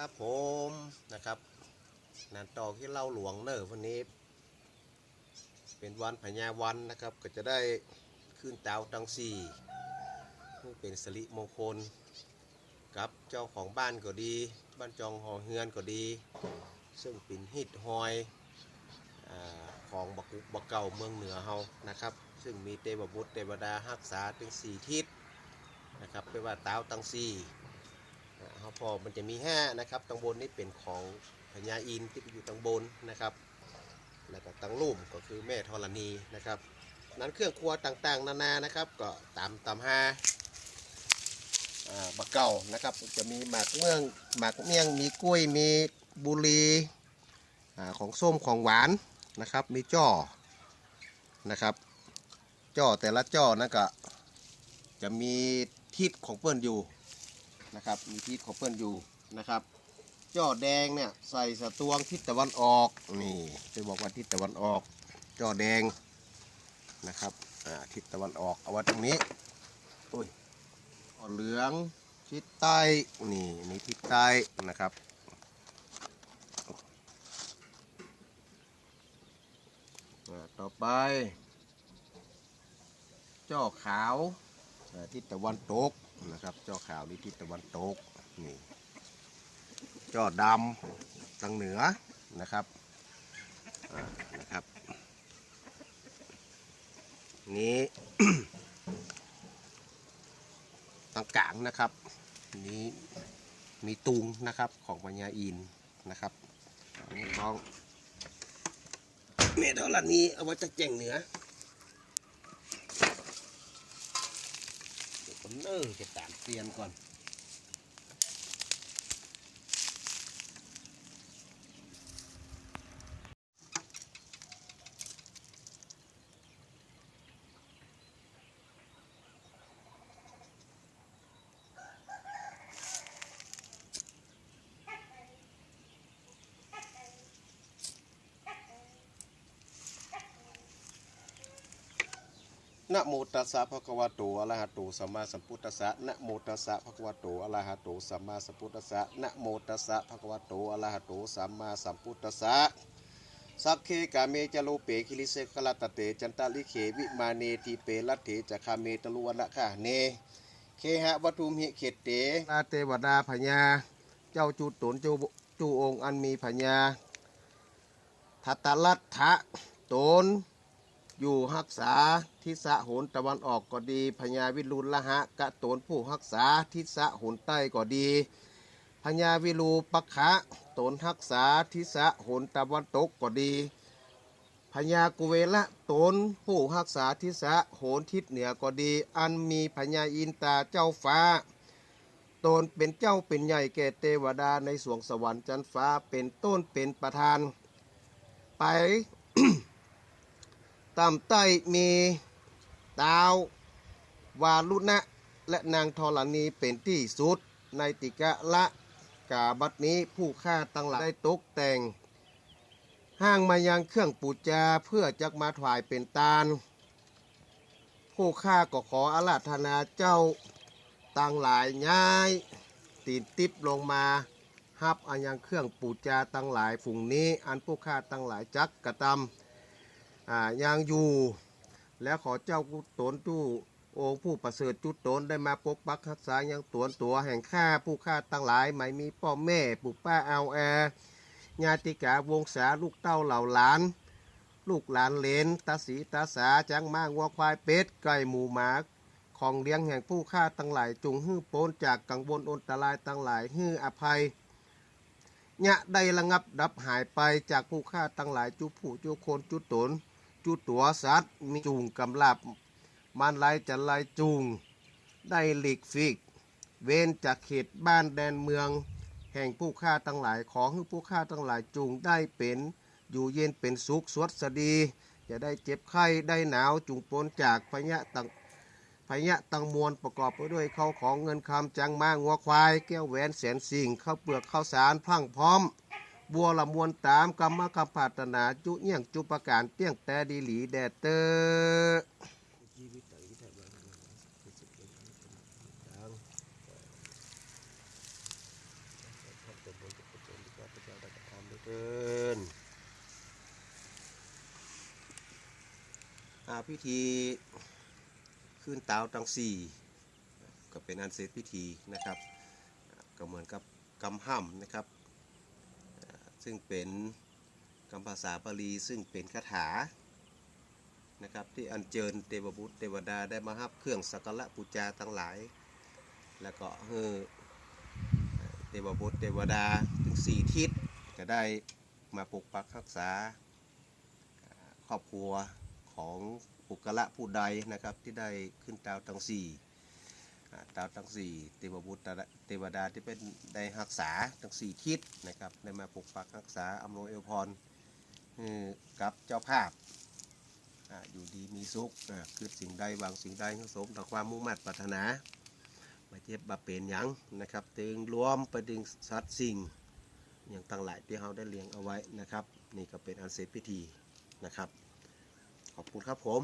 ครับผมนะครับนันต่อที่เล่าหลวงเนอร์วันนี้ เป็นวันพญาวันนะครับ ก็จะได้ขึ้นเตาตังสี่นี่เป็นสิริมงคลกับเจ้าของบ้านก็ดี บ้านจองหอเฮือนก็ดี ซึ่งเป็นฮิตฮอยอของบักุบักเก่าเมืองเหนือเฮานะครับ ซึ่งมีเทวบุตรเทวดารักษาถึงสี่ทิศนะครับไม่ว่าเตาตังสี่ อ่าเขาพอมันจะมีห้านะครับตังบนนี่เป็นของพญาอินที่ไปอยู่ตังบนนะครับ แล้วก็ตังลุ่มก็คือแม่ธรณีนะครับ นั้นเครื่องครัวต่างๆ นานานะครับ ก็ตามตามห้าบักเก่านะครับ จะมีหมากเมืองหมากเมี่ยงมีกล้วยมีบุรีอของส้มของหวานนะครับ มีจ้อนะครับจ้อแต่ละจ้อนั่นก็จะมีทิศของเปิ้นอยู่ นะครับ มีทิศของเพื่อนอยู่นะครับจ่อแดงเนี่ยใส่สตวงทิศตะวันออกนี่จะบอกว่าทิศตะวันออกจ่อแดงนะครับอ่าทิศตะวันออกเอาไว้ตรงนี้โอ้ยจ่อเหลืองทิศใต้นี่นี่ทิศใต้นะครับต่อไปจอขาวทิศตะวันตก นะครับ จอขาวนี่ทิศตะวันตกนี่จอดำทางเหนือนะครับนะครับ นี้ทางกลางนะครับ นี้มีตุงนะครับของปัญญาอินนะครับอันนี้ของเมทอลานี้เอาไว้จะแจงเหนือ เดี๋ยว ผมเออจะตามเตียนก่อน นะโมตัสสะภะคะวะโตอะระหะโตสัมมาสัมพุทธัสสะนะโมตัสสะภะคะวะโตอะระหะโตสัมมาสัมพุทธัสสะนะโมตัสสะภะคะวะโตอะระหะโตสัมมาสัมพุทธัสสะสัพเพกาเมจโลเปคิลิเสกลตตะเตจันตะลิเขวิมาเนทีเปลัตเถจะคาเมตลุวนะคะเน เคหะวัตุมหิเขตเตนาเทวดาพญา เจ้าจูตนจูจูองค์อันมีพญาทัตตลัทธะตน อยู่รักษาทิศะโหนตะวันออกก็ดีพญาวิรุณละหะกะโตนผู้รักษาทิศะโหนใต้ก็ดีพญาวิรูปักขะโตนรักษาทิศะโหนตะวันตกก็ดีพญากุเวละโตนผู้รักษาทิศะโหนทิศเหนือก็ดี อันมีพญาอินตาเจ้าฟ้าตนเป็นเจ้าเป็นใหญ่แก่เทวดาในสวงสวรรค์จันฟ้าเป็นต้นเป็นประธาน ไป ตามใต้มีดาววาลุณะและนางธรณีเป็นที่สุดในติกะละกาบัดนี้ผู้ฆ่าตั้งหลายได้ตกแต่ง ห้างมายังเครื่องปูจาเพื่อจักมาถวายเป็นตาล ผู้ฆ่าก็ขออาราธนาเจ้าตั้งหลายย้ายตีนติบลงมาฮับอายังเครื่องปูจาตั้งหลายฝูงนี้ อันผู้ฆ่าตั้งหลายจักกระทำ อ่ายังอยู่ แล้วขอเจ้ากุตนตู้องค์ผู้ประเสริฐจุดตนได้มาปกปักรักษายังตวนตัวแห่งข้าผู้ฆ่าตั้งหลายไม่มีพ่อแม่ปู่ป้าเอาแอญาติกาวงศาลูกเต้าเหล่าหลาน ลูกหลานเลนตาสีตาสาจังมางวัวควายเป็ดไก่หมูหมาของเลี้ยงแห่งผู้ฆ่าตั้งหลายจุงฮื้อโปนจากกังวลอันตรายตั้งหลายฮื้ออภัยญะได้ระงับดับหายไปจากผู้ฆ่าตั้งหลายจุผู้จุคนจุตน จุตัวสัตว์มีจูงกำลับมันไลจะไลจูง ได้หลีกฟิก เว้นจากเขตบ้านแดนเมือง แห่งผู้ฆ่าทั้งหลายขอให้ผู้ฆ่าทั้งหลายจูงได้เป็นอยู่เย็นเป็นสุขสวดสดีจะได้เจ็บไข้ได้หนาวจุงปนจากพยะตังพยะตังมวลประกอบไปด้วยเข้าวของเงินคำจังมางัวควาย แก้วแหวนแสนสิ่งข้าวเปลือกข้าวสารพรั่งพร้อม บัวละมวนตามกรรมคำปรารถนาจุเยี่ยงจุประการเปี้ยงแต่ดีหลีแดดเตออาพิธีขึ้นเตาตังสี่ก็เป็นอันเสร็จพิธีนะครับ ก็เหมือนกับกำห้ำนะครับ ซึ่งเป็นคำภาษาบาลีซึ่งเป็นคาถานะครับที่อัญเชิญเทวบุตรเทวดาได้มาฮับเครื่องสักการะบูชาทั้งหลาย แล้วก็เฮอเทวบุตรเทวดาถึงสี่ทิศก็ได้มาปกปักรักษาครอบครัวของปุกละผู้ใดนะครับที่ได้ขึ้นดาวทั้งสี่ ดาวทั้งสี่เทวบุตรเทวดาที่เป็นได้รักษาทั้งสี่ทิศนะครับได้มาปกปักรักษาอำนวยอวยพรกับเจ้าภาพออยู่ดีมีสุขคือสิ่งใดวังสิ่งใดให้สมต่อความมุ่งมั่นปรารถนามาเจ็บมาเป็นยังนะครับตึงรวมไปดึงสัตว์สิ่งอย่างต่างหลายที่เราได้เลี้ยงเอาไว้นะครับ นี่ก็เป็นอันเสร็จพิธีนะครับ ขอบคุณครับผม